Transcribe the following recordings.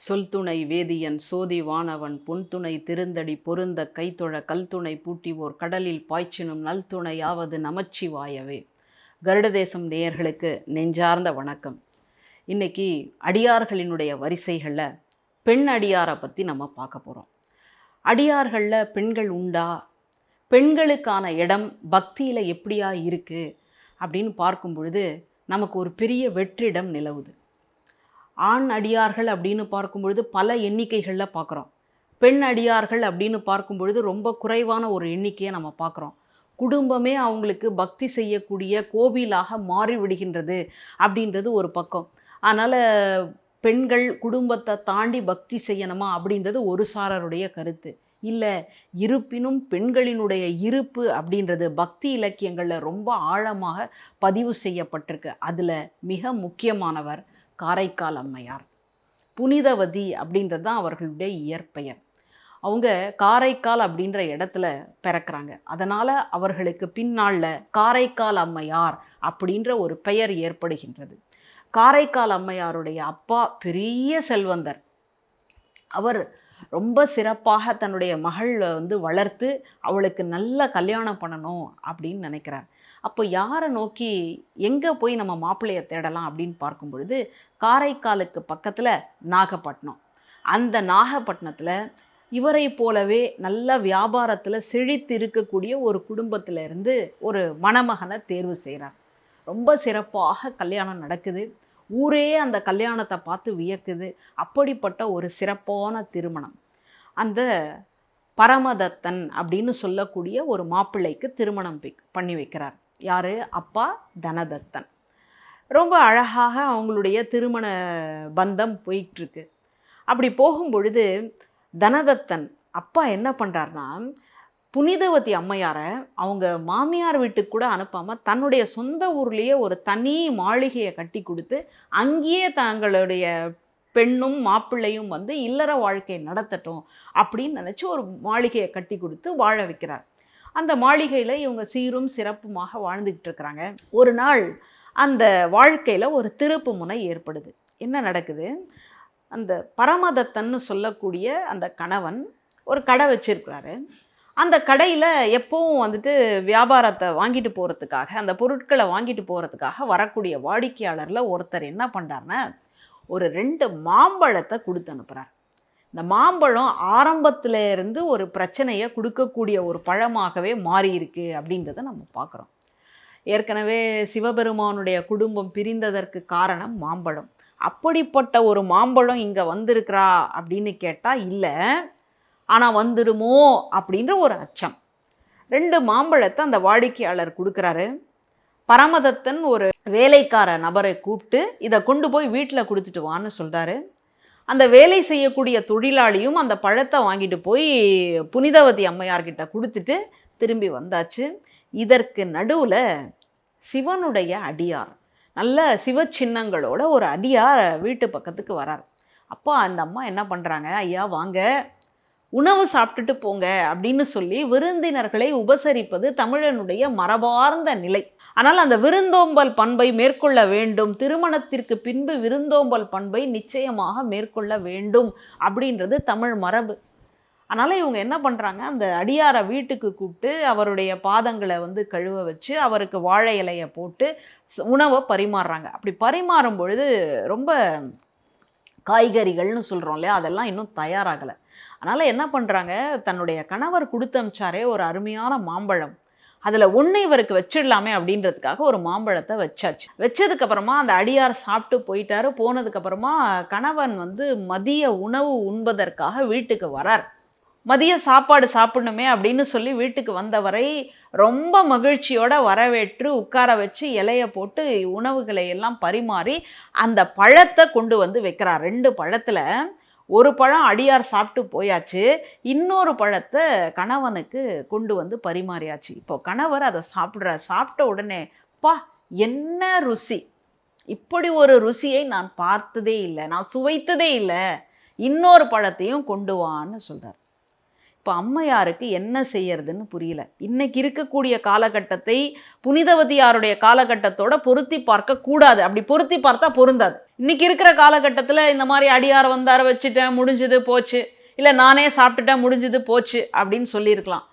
சொல்துணை வேதியன் சோதி வானவன் பொன்துணை திருந்தடி பொருந்த கைத்தொழ கல்துணை பூட்டிவோர் கடலில் பாய்ச்சினும் நல்துணையாவது நமச்சிவாயவே. கருடதேசம் நேயர்களுக்கு நெஞ்சார்ந்த வணக்கம். இன்னைக்கு அடியார்களினுடைய வரிசைகளில் பெண் அடியாரை பற்றி நம்ம பார்க்க போகிறோம் அடியார்களில் பெண்கள் உண்டா? பெண்களுக்கான இடம் பக்தியில் எப்படியா இருக்குது அப்படின்னு பார்க்கும் பொழுது நமக்கு ஒரு பெரிய வெற்றிடம் நிலவுது. ஆண் அடியார்கள் அப்படின்னு பார்க்கும்பொழுது பல எண்ணிக்கைகளில் பார்க்குறோம். பெண் அடியார்கள் அப்படின்னு பார்க்கும் பொழுது ரொம்ப குறைவான ஒரு எண்ணிக்கையை நம்ம பார்க்குறோம். குடும்பமே அவங்களுக்கு பக்தி செய்யக்கூடிய கோவிலாக மாறிவிடுகின்றது அப்படின்றது ஒரு பக்கம். அதனால் பெண்கள் குடும்பத்தை தாண்டி பக்தி செய்யணுமா அப்படின்றது ஒரு சாரருடைய கருத்து. இல்லை இருப்பினும் பெண்களினுடைய இருப்பு அப்படின்றது பக்தி இலக்கியங்களில் ரொம்ப ஆழமாக பதிவு செய்யப்பட்டிருக்கு. அதில் மிக முக்கியமானவர் காரைக்கால் அம்மையார். புனிதவதி அப்படின்றது தான் அவர்களுடைய இயற்பெயர். அவங்க காரைக்கால் அப்படின்ற இடத்துல பிறக்கிறாங்க. அதனால் அவர்களுக்கு பின்னாளில் காரைக்கால் அம்மையார் அப்படின்ற ஒரு பெயர் ஏற்படுகின்றது. காரைக்கால் அம்மையாருடைய அப்பா பெரிய செல்வந்தர். அவர் ரொம்ப சிறப்பாக தன்னுடைய மகளை வந்து வளர்த்து அவளுக்கு நல்ல கல்யாணம் பண்ணணும் அப்படின்னு நினைக்கிறார். அப்போ யாரை நோக்கி எங்கே போய் நம்ம மாப்பிள்ளையை தேடலாம் அப்படின்னு பார்க்கும் பொழுது காரைக்காலுக்கு பக்கத்தில் நாகப்பட்டினம். அந்த நாகப்பட்டினத்தில் இவரை போலவே நல்ல வியாபாரத்தில் செழித்து இருக்கக்கூடிய ஒரு குடும்பத்தில் இருந்து ஒரு மணமகனை தேர்வு செய்கிறார் ரொம்ப சிறப்பாக கல்யாணம் நடக்குது. ஊரே அந்த கல்யாணத்தை பார்த்து வியக்குது. அப்படிப்பட்ட ஒரு சிறப்பான திருமணம். அந்த பரமதத்தன் அப்படின்னு சொல்லக்கூடிய ஒரு மாப்பிள்ளைக்கு திருமணம் பண்ணி வைக்கிறார். யார்? அப்பா தனதத்தன். ரொம்ப அழகாக அவங்களுடைய திருமண பந்தம் போயிட்டுருக்கு. அப்படி போகும் பொழுது தனதத்தன் அப்பா என்ன பண்ணுறாருனா புனிதவதி அம்மையாரை அவங்க மாமியார் வீட்டுக்கு கூட அனுப்பாமல் தன்னுடைய சொந்த ஊர்லேயே ஒரு தனி மாளிகையை கட்டி கொடுத்து அங்கேயே தங்களுடைய பெண்ணும் மாப்பிள்ளையும் வந்து இல்லற வாழ்க்கையை நடத்தட்டும் அப்படின்னு நினச்சி ஒரு மாளிகையை கட்டி கொடுத்து வாழ வைக்கிறார். அந்த மாளிகையில் இவங்க சீரும் சிறப்புமாக வாழ்ந்துக்கிட்டு இருக்கிறாங்க. ஒரு நாள் அந்த வாழ்க்கையில் ஒரு திருப்பு முனை ஏற்படுது. என்ன நடக்குது? அந்த பரமதத்தன்னு சொல்லக்கூடிய அந்த கணவன் ஒரு கடை வச்சிருக்கிறாரு. அந்த கடையில் எப்பவும் வந்துட்டு வியாபாரத்தை வாங்கிட்டு போகிறதுக்காக அந்த பொருட்களை வாங்கிட்டு போகிறதுக்காக வரக்கூடிய வாடிக்கையாளரில் ஒருத்தர் என்ன பண்ணுறாருன்னா ஒரு ரெண்டு மாம்பழத்தை கொடுத்து அனுப்புகிறார் இந்த மாம்பழம் ஆரம்பத்தில் இருந்து ஒரு பிரச்சனையை கொடுக்கக்கூடிய ஒரு பழமாகவே மாறியிருக்கு அப்படின்றத நம்ம பார்க்குறோம். ஏற்கனவே சிவபெருமானுடைய குடும்பம் பிரிந்ததற்கு காரணம் மாம்பழம். அப்படிப்பட்ட ஒரு மாம்பழம் இங்கே வந்திருக்கிறா அப்படின்னு கேட்டால் இல்லை. ஆனால் வந்துடுமோ அப்படின்ற ஒரு அச்சம். ரெண்டு மாம்பழத்தை அந்த வாடிக்கையாளர் கொடுக்குறாரு. பரமதத்தன் ஒரு வேலைக்கார நபரை கூப்பிட்டு இதை கொண்டு போய் வீட்டில் கொடுத்துட்டு வான்னு சொல்கிறாரு அந்த வேலை செய்யக்கூடிய தொழிலாளியும் அந்த பழத்தை வாங்கிட்டு போய் புனிதவதி அம்மையார்கிட்ட கொடுத்துட்டு திரும்பி வந்தாச்சு. இதற்கு நடுவில் சிவனுடைய அடியார் நல்ல சிவ சின்னங்களோட ஒரு அடியார் வீட்டு பக்கத்துக்கு வரார். அப்போ அந்த அம்மா என்ன பண்ணுறாங்க ஐயா வாங்க உணவு சாப்பிட்டுட்டு போங்க அப்படின்னு சொல்லி விருந்தினர்களை உபசரிப்பது தமிழனுடைய மரபார்ந்த நிலை. ஆனால் அந்த விருந்தோம்பல் பண்பை மேற்கொள்ள வேண்டும். திருமணத்திற்கு பின்பு விருந்தோம்பல் பண்பை நிச்சயமாக மேற்கொள்ள வேண்டும் அப்படின்றது தமிழ் மரபு. அதனால் இவங்க என்ன பண்ணுறாங்க அந்த அடியாரை வீட்டுக்கு கூப்பிட்டு அவருடைய பாதங்களை வந்து கழுவ வச்சு அவருக்கு வாழை இலையை போட்டு உணவை பரிமாறுறாங்க. அப்படி பரிமாறும் பொழுது ரொம்ப காய்கறிகள்னு சொல்கிறோம் இல்லையா? அதெல்லாம் இன்னும் தயாராகலை. அதனால் என்ன பண்ணுறாங்க தன்னுடைய கணவர் கொடுத்து அமிச்சாரே ஒரு அருமையான மாம்பழம். அதில் ஒன்று இவருக்கு வச்சிடலாமே அப்படின்றதுக்காக ஒரு மாம்பழத்தை வச்சாச்சு. வச்சதுக்கப்புறமா அந்த அடியார் சாப்பிட்டு போயிட்டாரு. போனதுக்கப்புறமா கணவன் வந்து மதிய உணவு உண்பதற்காக வீட்டுக்கு வரார். மதிய சாப்பாடு சாப்பிடணுமே அப்படின்னு சொல்லி வீட்டுக்கு வந்தவரை ரொம்ப மகிழ்ச்சியோட வரவேற்று உட்கார வச்சு இலைய போட்டு உணவுகளை எல்லாம் பரிமாறி அந்த பழத்தை கொண்டு வந்து வைக்கிறார். ரெண்டு பழத்தில் ஒரு பழம் அடியார் சாப்பிட்டு போயாச்சு இன்னொரு பழத்தை கணவனுக்கு கொண்டு வந்து பரிமாறியாச்சு. இப்போ கணவர் அதை சாப்பிட்ற சாப்பிட்ட உடனே பா என்ன ருசி? இப்படி ஒரு ருசியை நான் பார்த்ததே இல்லை. நான் சுவைத்ததே இல்லை. இன்னொரு பழத்தையும் கொண்டு வான்னு சொல்கிறார் இப்போ அம்மையாருக்கு என்ன செய்யறதுன்னு புரியல. இன்னைக்கு இருக்கக்கூடிய காலகட்டத்தை புனிதவதியாருடைய காலகட்டத்தோட பொருத்தி பார்க்க கூடாது. அப்படி பொருத்தி பார்த்தா பொருந்தாது. இன்னைக்கு இருக்கிற காலகட்டத்தில் இந்த மாதிரி அடியார் வந்தார வச்சுட்டேன் முடிஞ்சது போச்சு. இல்லை நானே சாப்பிட்டுட்டேன் முடிஞ்சது போச்சு அப்படின்னு சொல்லியிருக்கலாம்.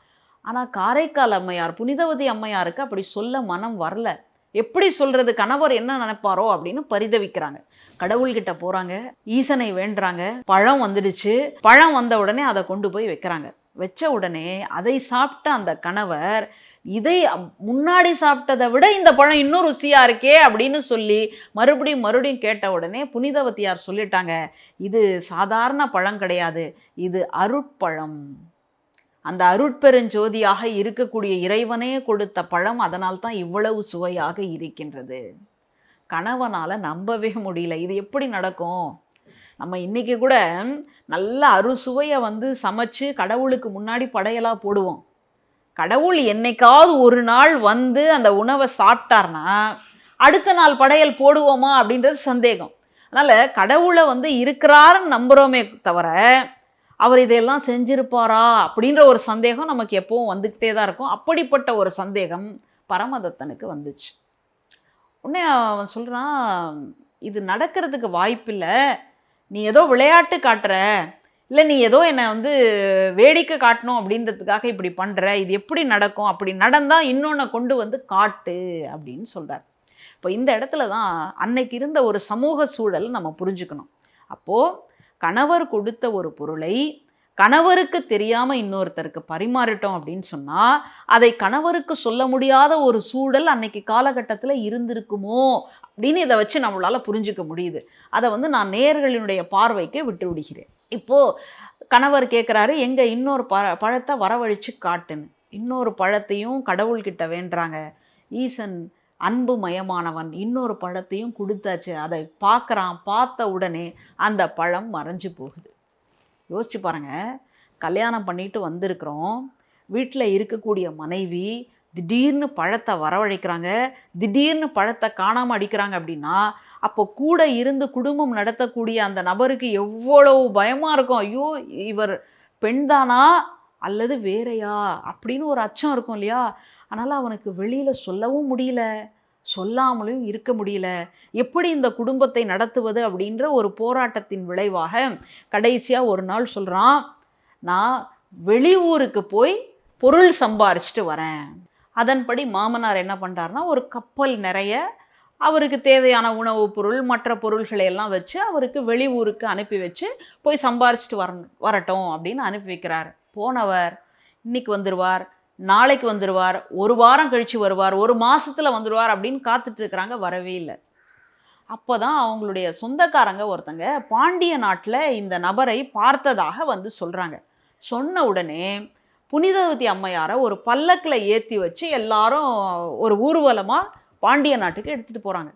ஆனால் காரைக்கால் அம்மையார் புனிதவதி அம்மையாருக்கு அப்படி சொல்ல மனம் வரல. எப்படி சொல்றது கணவர் என்ன நினைப்பாரோ அப்படின்னு பரிதவிக்கிறாங்க. கடவுள்கிட்ட போறாங்க ஈசனை வேண்டுறாங்க பழம் வந்துடுச்சு. பழம் வந்த உடனே அதை கொண்டு போய் வைக்கிறாங்க. வச்ச உடனே அதை சாப்பிட்ட அந்த கணவர் இதை முன்னாடி சாப்பிட்டதை விட இந்த பழம் இன்னும் ருசியாக இருக்கே அப்படின்னு சொல்லி மறுபடியும் மறுபடியும் கேட்ட உடனே புனிதவத்தியார் சொல்லிட்டாங்க இது சாதாரண பழம் கிடையாது இது அருட்பழம். அந்த அருட்பெருஞ்சோதியாக இருக்கக்கூடிய இறைவனே கொடுத்த பழம் அதனால் தான் இவ்வளவு சுவையாக இருக்கின்றது. கணவனால் நம்பவே முடியல இது எப்படி நடக்கும்? நம்ம இன்றைக்கி கூட நல்ல அறுசுவையை வந்து சமைச்சு கடவுளுக்கு முன்னாடி படையலாக போடுவோம். கடவுள் என்னைக்காவது ஒரு நாள் வந்து அந்த உணவை சாப்பிட்டார்னா அடுத்த நாள் படையல் போடுவோமா அப்படின்றது சந்தேகம். அதனால் கடவுளை வந்து இருக்கிறாருன்னு நம்புகிறோமே தவிர அவர் இதையெல்லாம் செஞ்சிருப்பாரா அப்படின்ற ஒரு சந்தேகம் நமக்கு எப்பவும் வந்துக்கிட்டே தான் இருக்கும். அப்படிப்பட்ட ஒரு சந்தேகம் பரமதத்தனுக்கு வந்துச்சு. உடனே அவன் சொல்கிறான் இது நடக்கிறதுக்கு வாய்ப்பில்லை நீ ஏதோ விளையாட்டு காட்டுற இல்லை நீ ஏதோ என்னை வந்து வேடிக்கை காட்டணும் அப்படின்றதுக்காக இப்படி பண்ணுற இது எப்படி நடக்கும் அப்படி நடந்தால் இன்னொன்று கொண்டு வந்து காட்டு அப்படின்னு சொல்கிறார் இப்போ இந்த இடத்துல தான் அன்னைக்கு இருந்த ஒரு சமூக சூழல் நம்ம புரிஞ்சுக்கணும். அப்போது கணவர் கொடுத்த ஒரு பொருளை கணவருக்கு தெரியாமல் இன்னொருத்தருக்கு பரிமாறிட்டோம் அப்படின்னு சொன்னால் அதை கணவருக்கு சொல்ல முடியாத ஒரு சூழல் அன்னைக்கு காலகட்டத்தில் இருந்திருக்குமோ அப்படின்னு இதை வச்சு நம்மளால் புரிஞ்சிக்க முடியுது. அதை வந்து நான் நேர்களினுடைய பார்வைக்கு விட்டு விடுகிறேன் இப்போது கணவர் கேட்குறாரு எங்கே இன்னொரு ப பழத்தை வரவழைச்சு காட்டுன்னு. இன்னொரு பழத்தையும் கடவுள்கிட்ட வேண்டுறாங்க. ஈசன் அன்பு மயமானவன் இன்னொரு பழத்தையும் கொடுத்தாச்சு. அதை பார்க்குறான் பார்த்த உடனே அந்த பழம் மறைஞ்சு போகுது. யோசிச்சு பாருங்க. கல்யாணம் பண்ணிட்டு வந்திருக்கிறோம். வீட்டில் இருக்கக்கூடிய மனைவி திடீர்னு பழத்தை வரவழைக்கிறாங்க திடீர்னு பழத்தை காணாமல் அடிக்கிறாங்க அப்படின்னா அப்போ கூட இருந்து குடும்பம் நடத்தக்கூடிய அந்த நபருக்கு எவ்வளவு பயமாக இருக்கும். ஐயோ இவர் பெண்தானா அல்லது வேறையா அப்படின்னு ஒரு அச்சம் இருக்கும் இல்லையா? அதனால் அவனுக்கு வெளியில் சொல்லவும் முடியல சொல்லாமலும் இருக்க முடியல. எப்படி இந்த குடும்பத்தை நடத்துவது அப்படின்ற ஒரு போராட்டத்தின் விளைவாக கடைசியாக ஒரு நாள் சொல்கிறான் நான் வெளியூருக்கு போய் பொருள் சம்பாரிச்சிட்டு வரேன். அதன்படி மாமனார் என்ன பண்ணுறாருனா ஒரு கப்பல் நிறைய அவருக்கு தேவையான உணவுப் பொருள் மற்ற பொருள்களை எல்லாம் வச்சு அவருக்கு வெளியூருக்கு அனுப்பி வச்சு போய் சம்பாரிச்சிட்டு வர வரட்டும் அப்படின்னு அனுப்பி வைக்கிறார். போனவர் இன்னைக்கு வந்துடுவார் நாளைக்கு வந்துடுவார் ஒரு வாரம் கழித்து வருவார் ஒரு மாதத்தில் வந்துடுவார் அப்படின்னு காத்துட்டு இருக்கிறாங்க வரவே இல்லை. அப்போ தான் அவங்களுடைய சொந்தக்காரங்க ஒருத்தங்க பாண்டிய நாட்டில் இந்த நபரை பார்த்ததாக வந்து சொல்கிறாங்க சொன்ன உடனே புனிதவதி அம்மையாரை ஒரு பல்லக்கில் ஏற்றி வச்சு எல்லாரும் ஒரு ஊர்வலமாக பாண்டிய நாட்டுக்கு எடுத்துகிட்டு போகிறாங்க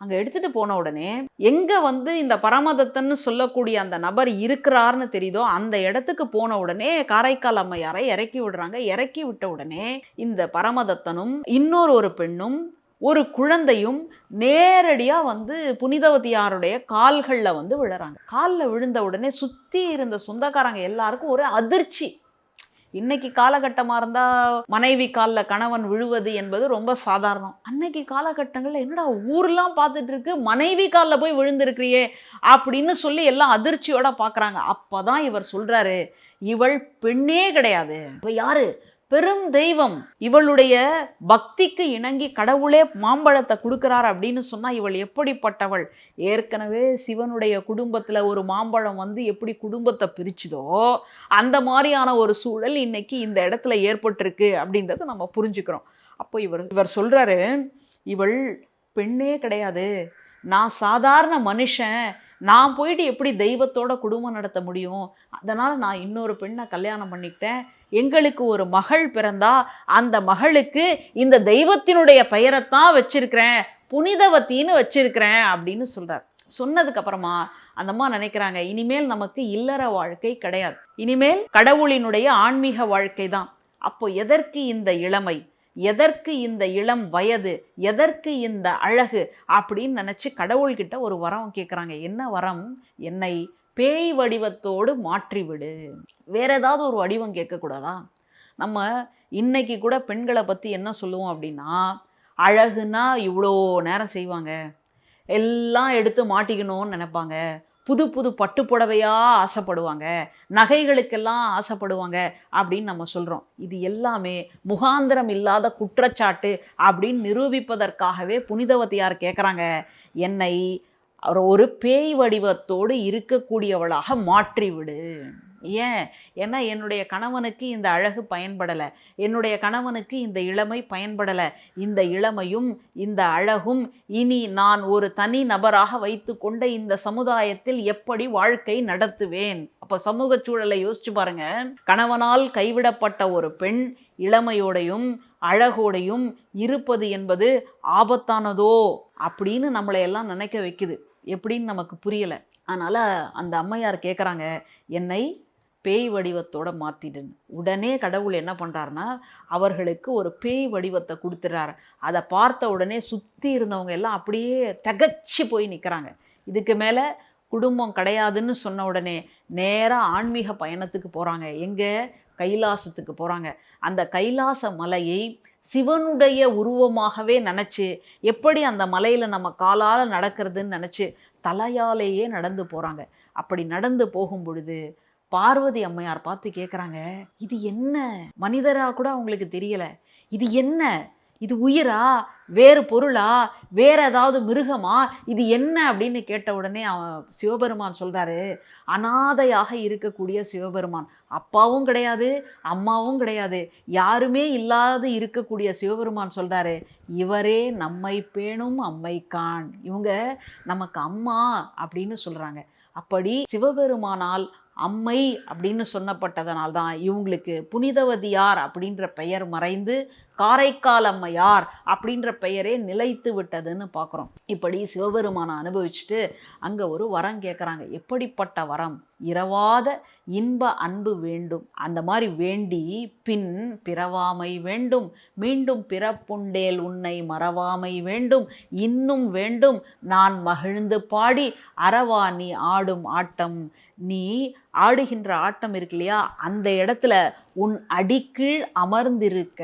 அங்கே எடுத்துகிட்டு போன உடனே எங்கே வந்து இந்த பரமதத்தன்னு சொல்லக்கூடிய அந்த நபர் இருக்கிறாருன்னு தெரியுதோ அந்த இடத்துக்கு போன உடனே காரைக்கால் அம்மையாரை இறக்கி விடுறாங்க. இறக்கி விட்ட உடனே இந்த பரமதத்தனும் இன்னொரு ஒரு பெண்ணும் ஒரு குழந்தையும் நேரடியாக வந்து புனிதவதியாருடைய கால்களில் வந்து விழுறாங்க. காலில் விழுந்த உடனே சுற்றி இருந்த சொந்தக்காரங்க எல்லாருக்கும் ஒரு அதிர்ச்சி. இன்னைக்கு காலகட்டமாக இருந்தால் மனைவி காலில் கணவன் விழுவது என்பது ரொம்ப சாதாரணம். அன்னைக்கு காலகட்டங்களில் என்னடா ஊர்லாம் பார்த்துட்டு இருக்கு மனைவி காலில் போய் விழுந்திருக்கிறியே அப்படின்னு சொல்லி எல்லாம் அதிர்ச்சியோட பார்க்குறாங்க அப்போ தான் இவர் சொல்கிறாரு இவள் பெண்ணே கிடையாது. இவள் யாரு? பெரும் தெய்வம். இவளுடைய பக்திக்கு இணங்கி கடவுளே மாம்பழத்தை கொடுக்குறார் அப்படின்னு சொன்னால் இவள் எப்படிப்பட்டவள்? ஏற்கனவே சிவனுடைய குடும்பத்தில் ஒரு மாம்பழம் வந்து எப்படி குடும்பத்தை பிரிச்சுதோ அந்த மாதிரியான ஒரு சூழல் இன்னைக்கு இந்த இடத்துல ஏற்பட்டிருக்கு அப்படின்றத நம்ம புரிஞ்சுக்கிறோம். அப்போ இவர் இவர் சொல்கிறாரு இவள் பெண்ணே கிடையாது. நான் சாதாரண மனுஷன் நான் போயிட்டு எப்படி தெய்வத்தோட குடும்பம் நடத்த முடியும்? அதனால் நான் இன்னொரு பெண்ணை கல்யாணம் பண்ணிக்கிட்டேன். எங்களுக்கு ஒரு மகள் பிறந்தா அந்த மகளுக்கு இந்த தெய்வத்தினுடைய பெயரைத்தான் வச்சிருக்கிறேன். புனிதவத்தின்னு வச்சிருக்கிறேன் அப்படின்னு சொல்கிறார் சொன்னதுக்கு அப்புறமா அந்த அம்மா நினைக்கிறாங்க இனிமேல் நமக்கு இல்லற வாழ்க்கை கிடையாது. இனிமேல் கடவுளினுடைய ஆன்மீக வாழ்க்கை தான் அப்போ எதற்கு இந்த இளமை? எதற்கு இந்த இளம் வயது எதற்கு இந்த அழகு அப்படின்னு நினச்சி கடவுள்கிட்ட ஒரு வரம் கேட்குறாங்க என்ன வரம்? என்னை பேய் வடிவத்தோடு மாற்றிவிடு. வேற ஏதாவது ஒரு வடிவம் கேட்கக்கூடாதா? நம்ம இன்னைக்கு கூட பெண்களை பற்றி என்ன சொல்லுவோம் அப்படின்னா அழகுனா இவ்வளோ நேரம் செய்வாங்க. எல்லாம் எடுத்து மாட்டிக்கணும்னு நினைப்பாங்க. புது புது பட்டு புடவையாக ஆசைப்படுவாங்க. நகைகளுக்கெல்லாம் ஆசைப்படுவாங்க அப்படின்னு நம்ம சொல்கிறோம் இது எல்லாமே முகாந்திரம் இல்லாத குற்றச்சாட்டு அப்படின்னு நிரூபிப்பதற்காகவே புனிதவதியார் கேட்குறாங்க என்னை ஒரு பேய் வடிவத்தோடு இருக்கக்கூடியவளாக மாற்றிவிடு. ஏன்? ஏன்னா என்னுடைய கணவனுக்கு இந்த அழகு பயன்படலை. என்னுடைய கணவனுக்கு இந்த இளமை பயன்படலை. இந்த இளமையும் இந்த அழகும் இனி நான் ஒரு தனி நபராக வைத்து கொண்ட இந்த சமுதாயத்தில் எப்படி வாழ்க்கை நடத்துவேன்? அப்போ சமூக சூழலை யோசிச்சு பாருங்க. கணவனால் கைவிடப்பட்ட ஒரு பெண் இளமையோடையும் அழகோடையும் இருப்பது என்பது ஆபத்தானதோ அப்படின்னு நம்மளை எல்லாம் நினைக்க வைக்குது. எப்படின்னு நமக்கு புரியலை. அதனால் அந்த அம்மையார் கேட்குறாங்க என்னை பேய் வடிவத்தோட மாற்றிடுன்னு உடனே கடவுள் என்ன பண்ணுறாருனா அவர்களுக்கு ஒரு பேய் வடிவத்தை கொடுத்துட்றாரு அதை பார்த்த உடனே சுற்றி இருந்தவங்க எல்லாம் அப்படியே தகச்சு போய் நிற்கிறாங்க இதுக்கு மேலே குடும்பம் கிடையாதுன்னு சொன்ன உடனே நேராக ஆன்மீக பயணத்துக்கு போகிறாங்க எங்கே? கைலாசத்துக்கு போகிறாங்க அந்த கைலாச மலையை சிவனுடைய உருவமாகவே நினச்சி எப்படி அந்த மலையில் நம்ம காலால் நடக்கிறதுன்னு நினச்சி தலையாலேயே நடந்து போகிறாங்க அப்படி நடந்து போகும் பொழுது பார்வதி அம்மையார் பார்த்து கேட்குறாங்க இது என்ன? மனிதராக கூட அவங்களுக்கு தெரியலை. இது என்ன? இது உயிரா? வேறு பொருளா? வேற ஏதாவது மிருகமா? இது என்ன? அப்படின்னு கேட்ட உடனே அவன் சிவபெருமான் சொல்கிறாரு அனாதையாக இருக்கக்கூடிய சிவபெருமான். அப்பாவும் கிடையாது அம்மாவும் கிடையாது. யாருமே இல்லாது இருக்கக்கூடிய சிவபெருமான் சொல்கிறாரு இவரே நம்மை பேணும் அம்மைக்கான் இவங்க நமக்கு அம்மா அப்படின்னு சொல்கிறாங்க அப்படி சிவபெருமானால் அம்மை அப்படின்னு சொன்னப்பட்டதனால் தான் இவங்களுக்கு புனிதவதியார் அப்படின்ற பெயர் மறைந்து காரைக்கால் அம்மையார் அப்படின்ற பெயரே நிலைத்து விட்டதுன்னு பார்க்குறோம். இப்படி சிவபெருமானை அனுபவிச்சுட்டு அங்கே ஒரு வரம் கேட்குறாங்க எப்படிப்பட்ட வரம்? இரவாத இன்ப அன்பு வேண்டும். அந்த மாதிரி வேண்டி பின் பிறவாமை வேண்டும். மீண்டும் பிறப்புண்டேல் உன்னை மறவாமை வேண்டும். இன்னும் வேண்டும். நான் மகிழ்ந்து பாடி அறவா நீ ஆடும் ஆட்டம். நீ ஆடுகின்ற ஆட்டம் இருக்கு இல்லையா? அந்த இடத்துல உன் அடிக்கீழ் அமர்ந்திருக்க.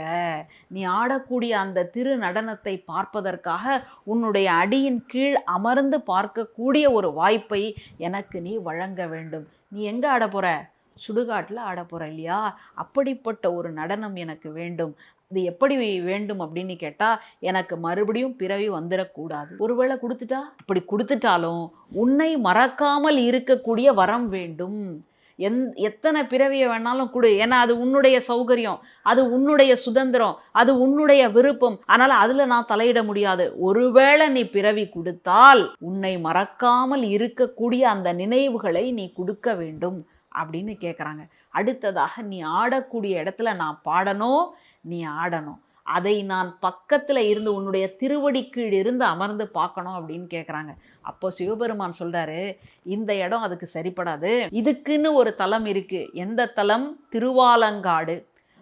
நீ ஆடக்கூடிய அந்த திரு நடனத்தை பார்ப்பதற்காக உன்னுடைய அடியின் கீழ் அமர்ந்து பார்க்கக்கூடிய ஒரு வாய்ப்பை எனக்கு நீ வழங்க வேண்டும். நீ எங்கே ஆட போகிற சுடுகாட்டில் ஆட இல்லையா? அப்படிப்பட்ட ஒரு நடனம் எனக்கு வேண்டும். அது எப்படி வேண்டும் அப்படின்னு கேட்டால் எனக்கு மறுபடியும் பிறவி வந்துடக்கூடாது ஒருவேளை கொடுத்துட்டா? அப்படி கொடுத்துட்டாலும் உன்னை மறக்காமல் இருக்கக்கூடிய வரம் வேண்டும். எந் எத்தனை பிறவியை வேணாலும் கொடு. ஏன்னா அது உன்னுடைய சௌகரியம். அது உன்னுடைய சுதந்திரம். அது உன்னுடைய விருப்பம். அதனால் அதில் நான் தலையிட முடியாது. ஒருவேளை நீ பிறவி கொடுத்தால் உன்னை மறக்காமல் இருக்கக்கூடிய அந்த நினைவுகளை நீ கொடுக்க வேண்டும். அப்படின்னு கேட்குறாங்க அடுத்ததாக நீ ஆடக்கூடிய இடத்துல நான் பாடணும் நீ ஆடணும். அதை நான் பக்கத்தில் இருந்து உன்னுடைய திருவடி கீழ் இருந்து அமர்ந்து பார்க்கணும் அப்படின்னு கேட்குறாங்க அப்போ சிவபெருமான் சொல்கிறாரு இந்த இடம் அதுக்கு சரிப்படாது. இதுக்குன்னு ஒரு தலம் இருக்குது எந்த தலம்? திருவாலங்காடு.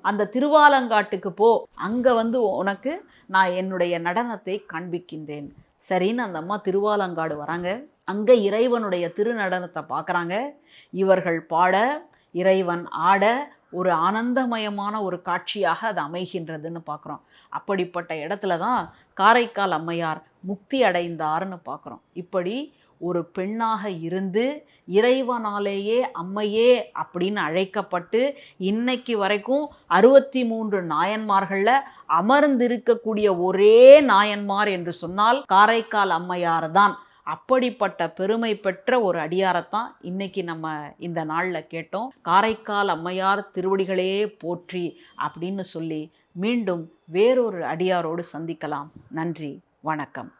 அந்த திருவாலங்காட்டுக்கு போ. அங்கே வந்து உனக்கு நான் என்னுடைய நடனத்தை காண்பிக்கின்றேன். சரின்னு அந்த அம்மா திருவாலங்காடு வராங்க. அங்கே இறைவனுடைய திருநடனத்தை பார்க்குறாங்க இவர்கள் பாட இறைவன் ஆட ஒரு ஆனந்தமயமான ஒரு காட்சியாக அது அமைகின்றதுன்னு பார்க்குறோம் அப்படிப்பட்ட இடத்துல தான் காரைக்கால் அம்மையார் முக்தி அடைந்தார்னு பார்க்குறோம் இப்படி ஒரு பெண்ணாக இருந்து இறைவனாலேயே அம்மையே அப்படின்னு அழைக்கப்பட்டு இன்னைக்கு வரைக்கும் அறுபத்தி மூன்று நாயன்மார்களில் அமர்ந்திருக்கக்கூடிய ஒரே நாயன்மார் என்று சொன்னால் காரைக்கால் அம்மையார் தான். அப்படிப்பட்ட பெருமை பெற்ற ஒரு அடியாரத்தான் இன்னைக்கு நம்ம இந்த நாளில் கேட்டோம். காரைக்கால் அம்மையார் திருவடிகளே போற்றி அப்படின்னு சொல்லி மீண்டும் வேறொரு அடியாரோடு சந்திக்கலாம். நன்றி வணக்கம்.